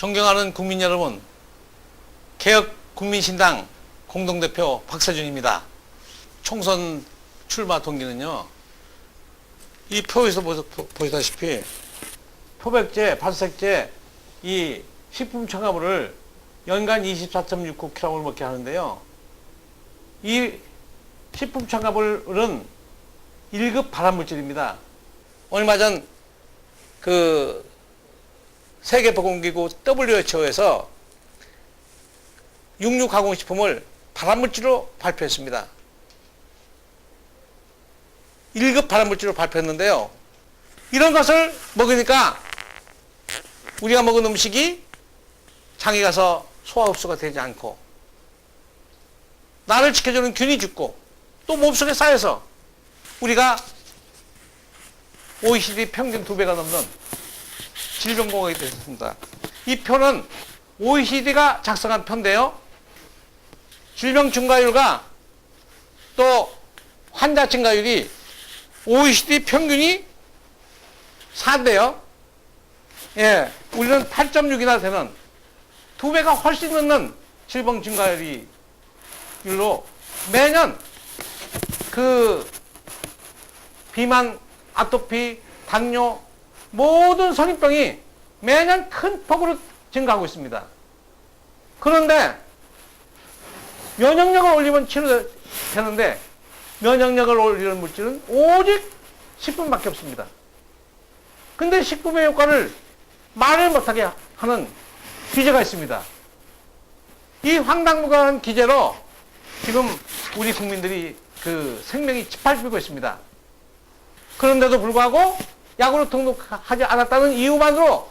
존경하는 국민 여러분, 개혁 국민신당 공동대표 박세준입니다. 총선 출마 동기는요, 이 표에서 보시다시피 표백제, 발색제, 이 식품 첨가물을 연간 24.69kg을 먹게 하는데요. 이 식품 첨가물은 1급 발암물질입니다. 얼마 전 그 세계보건기구 WHO에서 육류 가공식품을 발암물질로 발표했습니다. 1급 발암물질로 발표했는데요. 이런 것을 먹으니까 우리가 먹은 음식이 장에 가서 소화 흡수가 되지 않고 나를 지켜주는 균이 죽고 또 몸속에 쌓여서 우리가 OECD 평균 두 배가 넘는 질병공학이 됐습니다. 이 표는 OECD가 작성한 표인데요. 질병 증가율과 또 환자 증가율이 OECD 평균이 4인데요. 예, 우리는 8.6이나 되는 두 배가 훨씬 넘는 질병 증가율이 율로 매년 그 비만, 아토피, 당뇨 모든 성인병이 매년 큰 폭으로 증가하고 있습니다. 그런데 면역력을 올리면 치료되는데 면역력을 올리는 물질은 오직 식품밖에 없습니다. 근데 식품의 효과를 말을 못하게 하는 기제가 있습니다. 이 황당무계한 기제로 지금 우리 국민들이 그 생명이 짓밟히고 있습니다. 그런데도 불구하고 약으로 등록하지 않았다는 이유만으로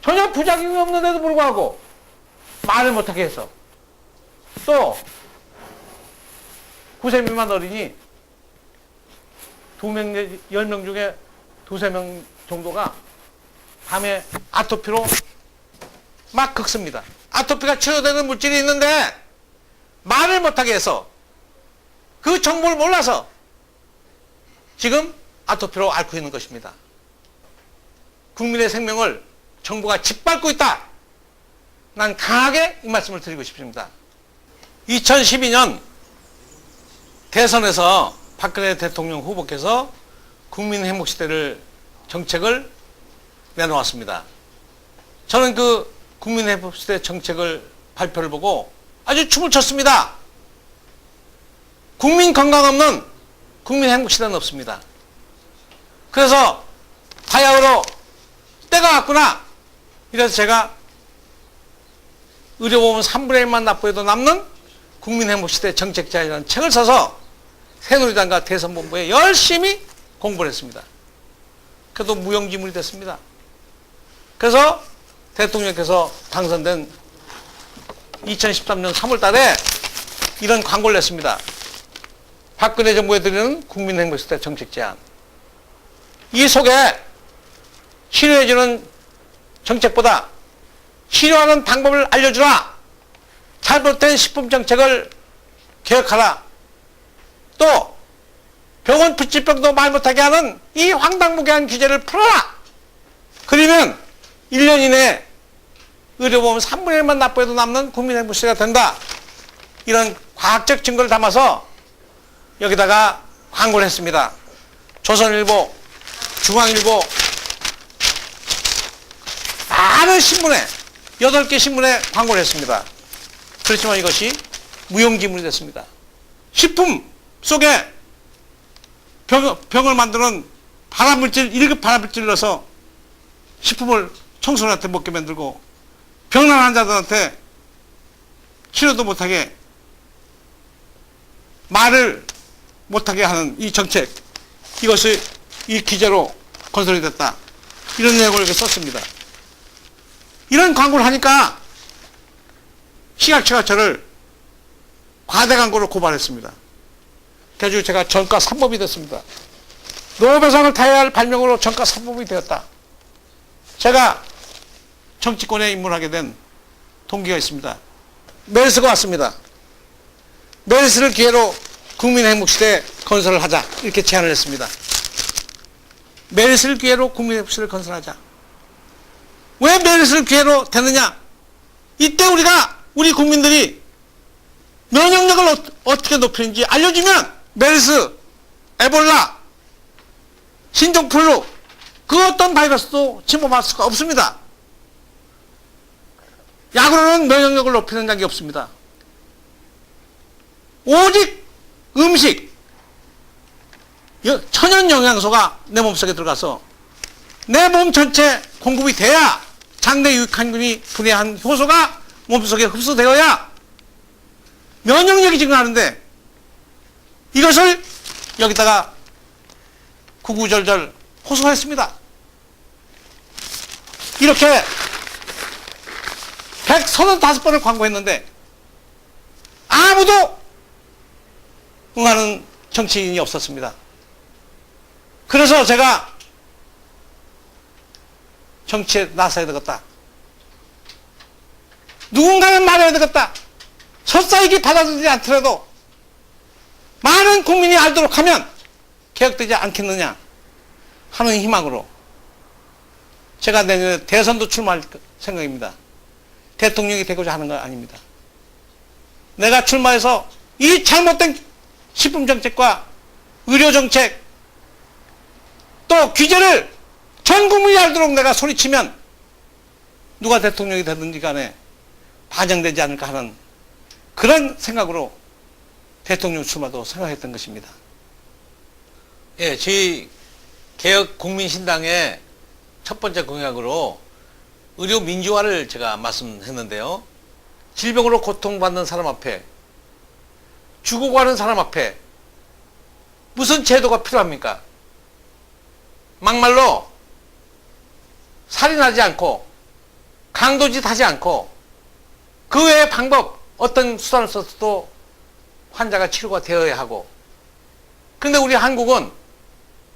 전혀 부작용이 없는데도 불구하고 말을 못하게 해서 또 9세 미만 어린이 2명 내지 10명 중에 두세 명 정도가 밤에 아토피로 막 긁습니다. 아토피가 치료되는 물질이 있는데 말을 못하게 해서 그 정보를 몰라서 지금 아토피로 앓고 있는 것입니다. 국민의 생명을 정부가 짓밟고 있다. 난 강하게 이 말씀을 드리고 싶습니다. 2012년 대선에서 박근혜 대통령 후보께서 국민 행복 시대를 정책을 내놓았습니다. 저는 그 국민 행복 시대 정책을 발표를 보고 아주 춤을 췄습니다. 국민 건강 없는 국민 행복 시대는 없습니다. 그래서 바야흐로 때가 왔구나. 이래서 제가 의료보험 3분의 1만 납부해도 남는 국민행복시대 정책자이라는 책을 써서 새누리당과 대선본부에 열심히 공부를 했습니다. 그래도 무용지물이 됐습니다. 그래서 대통령께서 당선된 2013년 3월 달에 이런 광고를 냈습니다. 박근혜 정부에 드리는 국민행복시대 정책 제안. 이 속에 치료해주는 정책보다 치료하는 방법을 알려주라. 잘못된 식품 정책을 개혁하라. 또 병원 불치병도 말 못하게 하는 이 황당무계한 규제를 풀어라. 그러면 1년 이내 의료보험 3분의 1만 납부해도 남는 국민행복시가 된다. 이런 과학적 증거를 담아서 여기다가 광고를 했습니다. 조선일보, 중앙일보, 많은 신문에, 8개 신문에 광고를 했습니다. 그렇지만 이것이 무용지물이 됐습니다. 식품 속에 병, 병을 만드는 발암물질, 1급 발암물질을 넣어서 식품을 청소년한테 먹게 만들고 병난 환자들한테 치료도 못하게 말을 못하게 하는 이 정책 이것이 이 기재로 건설이 됐다. 이런 내용을 이렇게 썼습니다. 이런 광고를 하니까 시각처가 저를 과대 광고로 고발했습니다. 그래가지고 제가 전과 3법이 됐습니다. 노벨상을 타야 할 발명으로 전과 3법이 되었다. 제가 정치권에 입문하게 된 동기가 있습니다. 메르스가 왔습니다. 메르스를 기회로 국민행복시대 건설을 하자 이렇게 제안을 했습니다. 메르스를 기회로 국민행복시대를 건설하자. 왜 메르스를 기회로 되느냐? 이때 우리가 우리 국민들이 면역력을 어, 어떻게 높이는지 알려주면 메르스, 에볼라, 신종플루 그 어떤 바이러스도 침범할 수가 없습니다. 약으로는 면역력을 높이는 약이 없습니다. 오직 음식, 여- 천연 영양소가 내 몸속에 들어가서 내 몸 전체 공급이 돼야 장내 유익한균이 분해한 효소가 몸속에 흡수되어야 면역력이 증가하는데 이것을 여기다가 구구절절 호소했습니다. 이렇게 135번을 광고했는데 아무도 응하는 정치인이 없었습니다. 그래서 제가 정치에 나서야 되겠다. 누군가는 말해야 되겠다. 설사이기 받아들이지 않더라도 많은 국민이 알도록 하면 개혁되지 않겠느냐 하는 희망으로 제가 내년에 대선도 출마할 생각입니다. 대통령이 되고자 하는 건 아닙니다. 내가 출마해서 이 잘못된 식품 정책과 의료 정책 또 규제를 전 국민이 알도록 내가 소리치면 누가 대통령이 되든지 간에 반영되지 않을까 하는 그런 생각으로 대통령 출마도 생각했던 것입니다. 예, 저희 개혁 국민신당의 첫 번째 공약으로 의료 민주화를 제가 말씀했는데요. 질병으로 고통받는 사람 앞에 죽어가는 사람 앞에 무슨 제도가 필요합니까? 막말로 살인하지 않고 강도짓 하지 않고 그 외의 방법 어떤 수단을 써서도 환자가 치료가 되어야 하고 근데 우리 한국은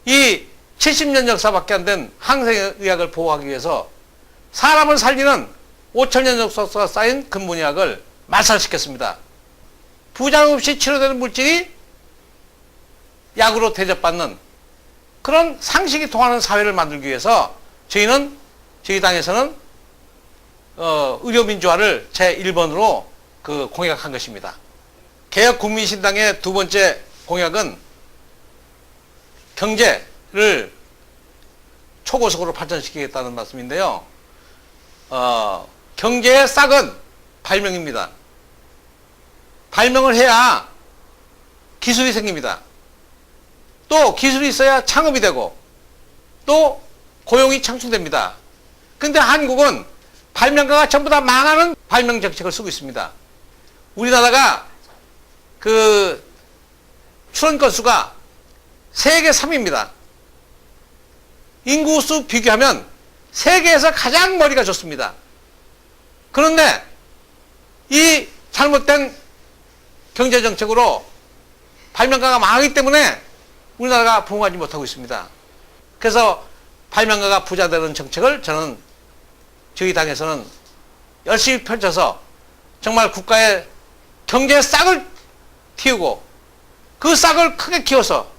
이 70년 역사밖에 안 된 항생의학을 보호하기 위해서 사람을 살리는 5천년 역사가 쌓인 근본의학을 말살시켰습니다. 부작 없이 치료되는 물질이 약으로 대접받는 그런 상식이 통하는 사회를 만들기 위해서 저희는 저희 당에서는 어, 의료민주화를 제 1번으로 그 공약한 것입니다. 개혁 국민신당의 두 번째 공약은 경제를 초고속으로 발전시키겠다는 말씀인데요. 어, 경제의 싹은 발명입니다. 발명을 해야 기술이 생깁니다. 또 기술이 있어야 창업이 되고 또 고용이 창출됩니다. 근데 한국은 발명가가 전부 다 망하는 발명 정책을 쓰고 있습니다. 우리나라가 그 출원 건수가 세계 3위입니다. 인구수 비교하면 세계에서 가장 머리가 좋습니다. 그런데 이 잘못된 경제정책으로 발명가가 망하기 때문에 우리나라가 부흥하지 못하고 있습니다. 그래서 발명가가 부자 되는 정책을 저는 저희 당에서는 열심히 펼쳐서 정말 국가의 경제 싹을 틔우고 그 싹을 크게 키워서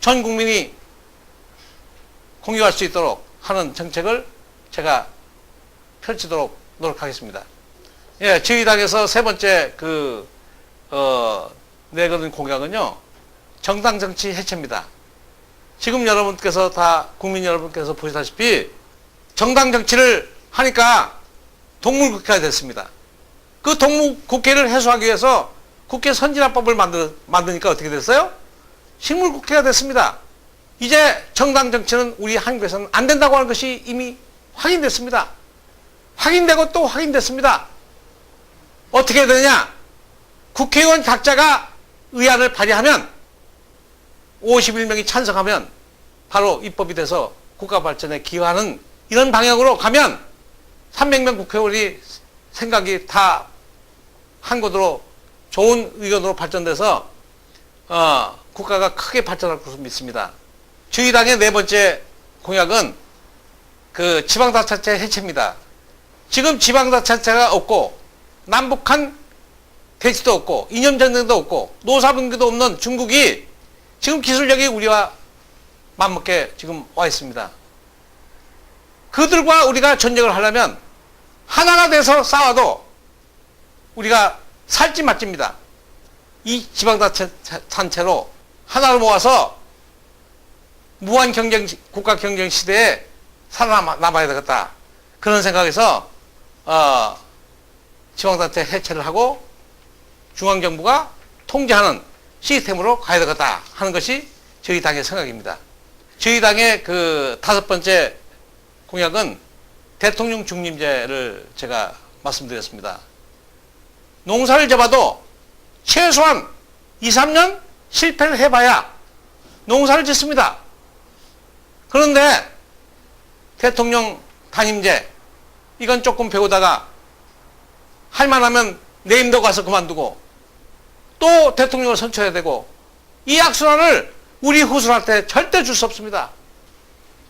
전 국민이 공유할 수 있도록 하는 정책을 제가 펼치도록 노력하겠습니다. 예, 저희 당에서 세 번째 그, 어, 내거는 공약은요, 정당 정치 해체입니다. 지금 여러분께서 다, 국민 여러분께서 보시다시피 정당 정치를 하니까 동물국회가 됐습니다. 그 동물국회를 해소하기 위해서 국회 선진화법을 만드, 만드니까 어떻게 됐어요? 식물국회가 됐습니다. 이제 정당 정치는 우리 한국에서는 안 된다고 하는 것이 이미 확인됐습니다. 확인되고 또 확인됐습니다. 어떻게 되느냐? 국회의원 각자가 의안을 발의하면 51명이 찬성하면 바로 입법이 돼서 국가 발전에 기여하는 이런 방향으로 가면 300명 국회의원이 생각이 다한 곳으로 좋은 의견으로 발전돼서 어, 국가가 크게 발전할 것으로 믿습니다. 저희 당의 네 번째 공약은 그 지방자치제 해체입니다. 지금 지방자치제가 없고 남북한 대치도 없고 이념전쟁도 없고 노사분기도 없는 중국이 지금 기술력이 우리와 맞먹게 지금 와 있습니다. 그들과 우리가 전쟁을 하려면 하나가 돼서 싸워도 우리가 살지 맞집니다. 이 지방단체로 하나를 모아서 무한 경쟁, 국가 경쟁 시대에 살아남아야 되겠다. 그런 생각에서, 어, 지방단체 해체를 하고 중앙정부가 통제하는 시스템으로 가야 되겠다 하는 것이 저희 당의 생각입니다. 저희 당의 그 다섯 번째 공약은 대통령 중림제를 제가 말씀드렸습니다. 농사를 접어도 최소한 2, 3년 실패를 해봐야 농사를 짓습니다. 그런데 대통령 단임제 이건 조금 배우다가 할만하면 내임도 가서 그만두고 또 대통령을 선출해야 되고 이 악순환을 우리 후손한테 절대 줄 수 없습니다.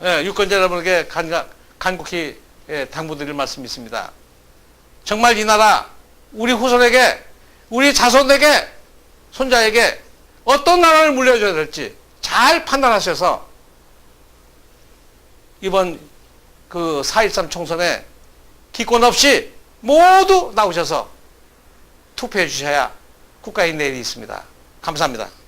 예, 유권자 여러분에게 간, 간곡히 예, 당부드릴 말씀이 있습니다. 정말 이 나라 우리 후손에게 우리 자손에게 손자에게 어떤 나라를 물려줘야 될지 잘 판단하셔서 이번 그 4.13 총선에 기권 없이 모두 나오셔서 투표해 주셔야 국가의 내일이 있습니다. 감사합니다.